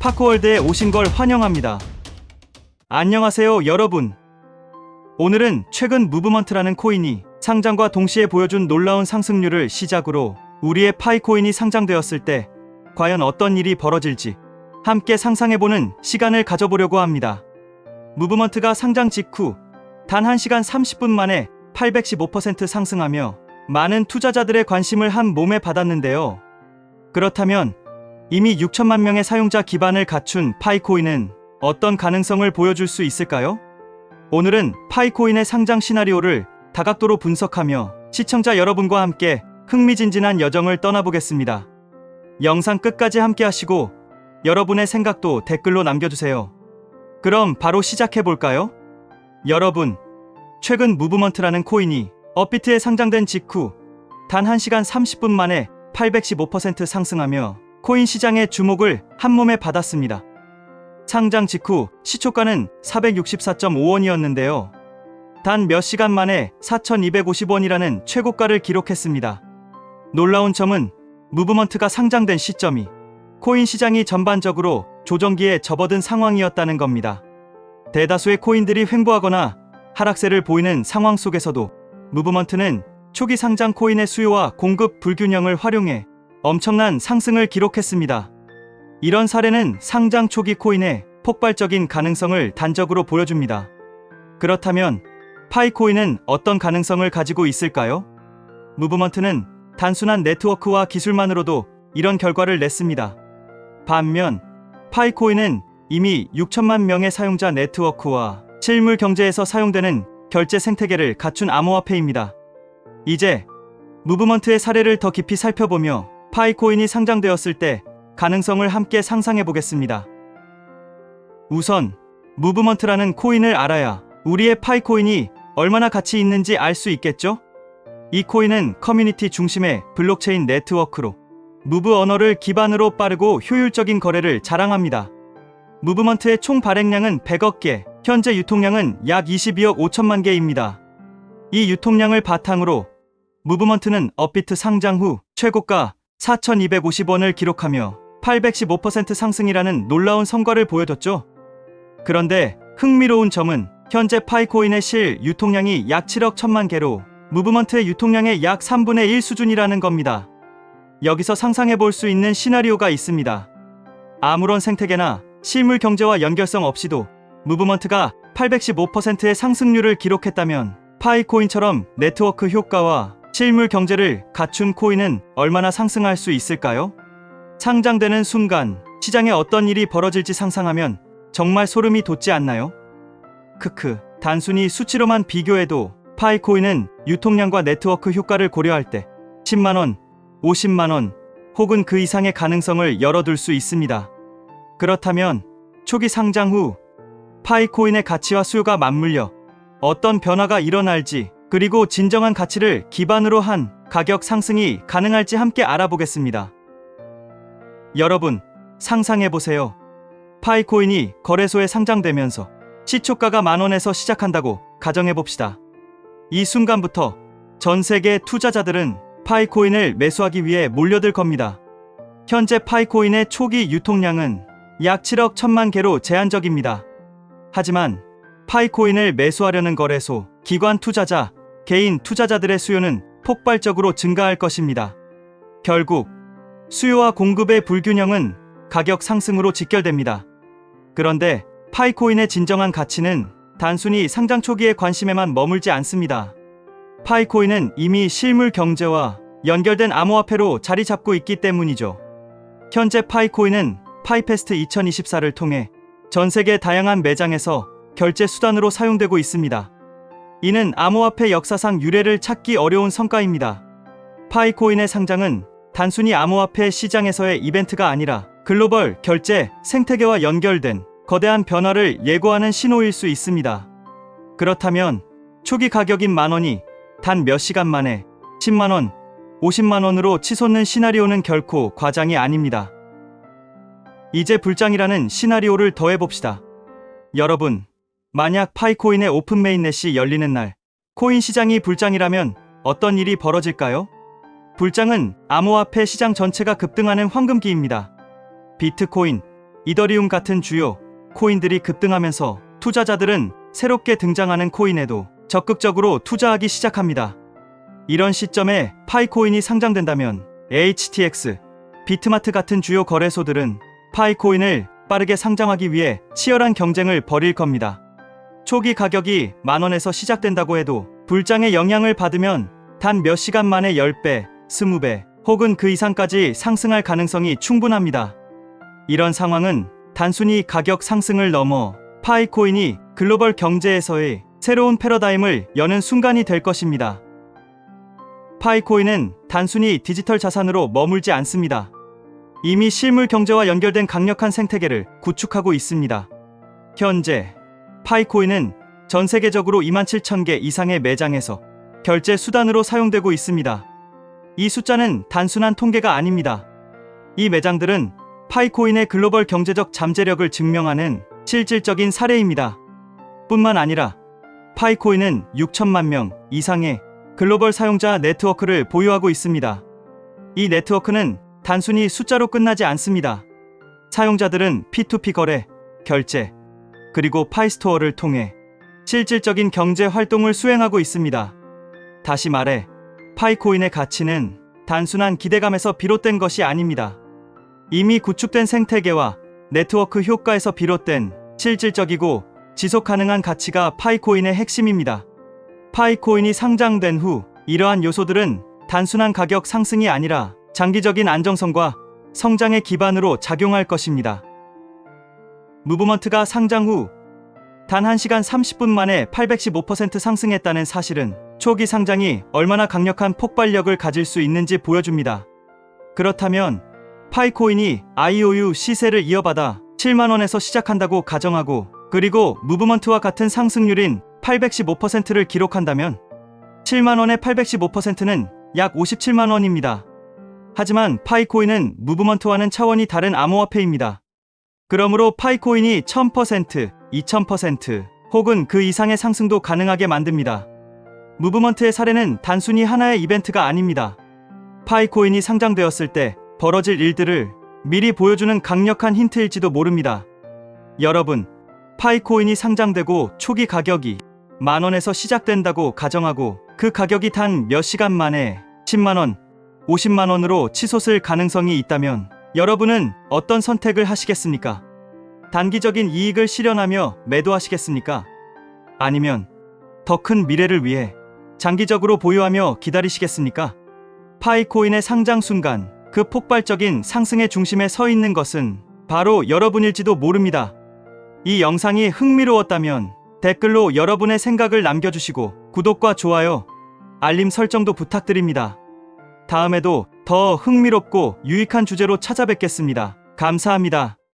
파코월드에 오신 걸 환영합니다. 안녕하세요, 여러분. 오늘은 최근 무브먼트라는 코인이 상장과 동시에 보여준 놀라운 상승률을 시작으로 우리의 파이코인이 상장되었을 때 과연 어떤 일이 벌어질지 함께 상상해보는 시간을 가져보려고 합니다. 무브먼트가 상장 직후 단 1시간 30분 만에 815% 상승하며 많은 투자자들의 관심을 한 몸에 받았는데요. 그렇다면 이미 6천만 명의 사용자 기반을 갖춘 파이코인은 어떤 가능성을 보여줄 수 있을까요? 오늘은 파이코인의 상장 시나리오를 다각도로 분석하며 시청자 여러분과 함께 흥미진진한 여정을 떠나보겠습니다. 영상 끝까지 함께 하시고 여러분의 생각도 댓글로 남겨주세요. 그럼 바로 시작해 볼까요? 여러분, 최근 무브먼트라는 코인이 업비트에 상장된 직후 단 1시간 30분 만에 815% 상승하며 코인 시장의 주목을 한몸에 받았습니다. 상장 직후 시초가는 464.5원이었는데요. 단 몇 시간 만에 4,250원이라는 최고가를 기록했습니다. 놀라운 점은 무브먼트가 상장된 시점이 코인 시장이 전반적으로 조정기에 접어든 상황이었다는 겁니다. 대다수의 코인들이 횡보하거나 하락세를 보이는 상황 속에서도 무브먼트는 초기 상장 코인의 수요와 공급 불균형을 활용해 엄청난 상승을 기록했습니다. 이런 사례는 상장 초기 코인의 폭발적인 가능성을 단적으로 보여줍니다. 그렇다면 파이코인은 어떤 가능성을 가지고 있을까요? 무브먼트는 단순한 네트워크와 기술만으로도 이런 결과를 냈습니다. 반면 파이코인은 이미 6천만 명의 사용자 네트워크와 실물 경제에서 사용되는 결제 생태계를 갖춘 암호화폐입니다. 이제 무브먼트의 사례를 더 깊이 살펴보며 파이코인이 상장되었을 때 가능성을 함께 상상해 보겠습니다. 우선 무브먼트라는 코인을 알아야 우리의 파이코인이 얼마나 가치 있는지 알 수 있겠죠? 이 코인은 커뮤니티 중심의 블록체인 네트워크로 무브 언어를 기반으로 빠르고 효율적인 거래를 자랑합니다. 무브먼트의 총 발행량은 100억 개, 현재 유통량은 약 22억 5천만 개입니다. 이 유통량을 바탕으로 무브먼트는 업비트 상장 후 최고가 4,250원을 기록하며 815% 상승이라는 놀라운 성과를 보여줬죠. 그런데 흥미로운 점은 현재 파이코인의 실 유통량이 약 7억 1천만 개로 무브먼트의 유통량의 약 3분의 1 수준이라는 겁니다. 여기서 상상해 볼 수 있는 시나리오가 있습니다. 아무런 생태계나 실물 경제와 연결성 없이도 무브먼트가 815%의 상승률을 기록했다면 파이코인처럼 네트워크 효과와 실물 경제를 갖춘 코인은 얼마나 상승할 수 있을까요? 상장되는 순간 시장에 어떤 일이 벌어질지 상상하면 정말 소름이 돋지 않나요? 크크, 단순히 수치로만 비교해도 파이코인은 유통량과 네트워크 효과를 고려할 때 10만원, 50만원 혹은 그 이상의 가능성을 열어둘 수 있습니다. 그렇다면 초기 상장 후 파이코인의 가치와 수요가 맞물려 어떤 변화가 일어날지 그리고 진정한 가치를 기반으로 한 가격 상승이 가능할지 함께 알아보겠습니다. 여러분, 상상해 보세요. 파이코인이 거래소에 상장되면서 시초가가 만 원에서 시작한다고 가정해 봅시다. 이 순간부터 전 세계 투자자들은 파이코인을 매수하기 위해 몰려들 겁니다. 현재 파이코인의 초기 유통량은 약 7억 1천만 개로 제한적입니다. 하지만 파이코인을 매수하려는 거래소, 기관 투자자, 개인 투자자들의 수요는 폭발적으로 증가할 것입니다. 결국 수요와 공급의 불균형은 가격 상승으로 직결됩니다. 그런데 파이코인의 진정한 가치는 단순히 상장 초기의 관심에만 머물지 않습니다. 파이코인은 이미 실물 경제와 연결된 암호화폐로 자리 잡고 있기 때문이죠. 현재 파이코인은 파이페스트 2024를 통해 전 세계 다양한 매장에서 결제 수단으로 사용되고 있습니다. 이는 암호화폐 역사상 유례를 찾기 어려운 성과입니다. 파이코인의 상장은 단순히 암호화폐 시장에서의 이벤트가 아니라 글로벌 결제 생태계와 연결된 거대한 변화를 예고하는 신호일 수 있습니다. 그렇다면 초기 가격인 만 원이 단 몇 시간 만에 10만 원, 50만 원으로 치솟는 시나리오는 결코 과장이 아닙니다. 이제 불장이라는 시나리오를 더해봅시다. 여러분, 만약 파이코인의 오픈 메인넷이 열리는 날, 코인 시장이 불장이라면 어떤 일이 벌어질까요? 불장은 암호화폐 시장 전체가 급등하는 황금기입니다. 비트코인, 이더리움 같은 주요 코인들이 급등하면서 투자자들은 새롭게 등장하는 코인에도 적극적으로 투자하기 시작합니다. 이런 시점에 파이코인이 상장된다면 HTX, 비트마트 같은 주요 거래소들은 파이코인을 빠르게 상장하기 위해 치열한 경쟁을 벌일 겁니다. 초기 가격이 만원에서 시작된다고 해도 불장의 영향을 받으면 단 몇 시간 만에 10배, 20배 혹은 그 이상까지 상승할 가능성이 충분합니다. 이런 상황은 단순히 가격 상승을 넘어 파이코인이 글로벌 경제에서의 새로운 패러다임을 여는 순간이 될 것입니다. 파이코인은 단순히 디지털 자산으로 머물지 않습니다. 이미 실물 경제와 연결된 강력한 생태계를 구축하고 있습니다. 현재 파이코인은 전 세계적으로 2만 7천 개 이상의 매장에서 결제 수단으로 사용되고 있습니다. 이 숫자는 단순한 통계가 아닙니다. 이 매장들은 파이코인의 글로벌 경제적 잠재력을 증명하는 실질적인 사례입니다. 뿐만 아니라 파이코인은 6천만 명 이상의 글로벌 사용자 네트워크를 보유하고 있습니다. 이 네트워크는 단순히 숫자로 끝나지 않습니다. 사용자들은 P2P 거래, 결제, 그리고 파이스토어를 통해 실질적인 경제 활동을 수행하고 있습니다. 다시 말해, 파이코인의 가치는 단순한 기대감에서 비롯된 것이 아닙니다. 이미 구축된 생태계와 네트워크 효과에서 비롯된 실질적이고 지속 가능한 가치가 파이코인의 핵심입니다. 파이코인이 상장된 후 이러한 요소들은 단순한 가격 상승이 아니라 장기적인 안정성과 성장의 기반으로 작용할 것입니다. 무브먼트가 상장 후 단 1시간 30분 만에 815% 상승했다는 사실은 초기 상장이 얼마나 강력한 폭발력을 가질 수 있는지 보여줍니다. 그렇다면 파이코인이 IOU 시세를 이어받아 7만원에서 시작한다고 가정하고 그리고 무브먼트와 같은 상승률인 815%를 기록한다면 7만원의 815%는 약 57만원입니다. 하지만 파이코인은 무브먼트와는 차원이 다른 암호화폐입니다. 그러므로 파이코인이 1000%, 2000% 혹은 그 이상의 상승도 가능하게 만듭니다. 무브먼트의 사례는 단순히 하나의 이벤트가 아닙니다. 파이코인이 상장되었을 때 벌어질 일들을 미리 보여주는 강력한 힌트일지도 모릅니다. 여러분, 파이코인이 상장되고 초기 가격이 만원에서 시작된다고 가정하고 그 가격이 단 몇 시간 만에 10만원, 50만원으로 치솟을 가능성이 있다면 여러분은 어떤 선택을 하시겠습니까? 단기적인 이익을 실현하며 매도하시겠습니까? 아니면 더 큰 미래를 위해 장기적으로 보유하며 기다리시겠습니까? 파이코인의 상장 순간 그 폭발적인 상승의 중심에 서 있는 것은 바로 여러분일지도 모릅니다. 이 영상이 흥미로웠다면 댓글로 여러분의 생각을 남겨주시고 구독과 좋아요, 알림 설정도 부탁드립니다. 다음에도 더 흥미롭고 유익한 주제로 찾아뵙겠습니다. 감사합니다.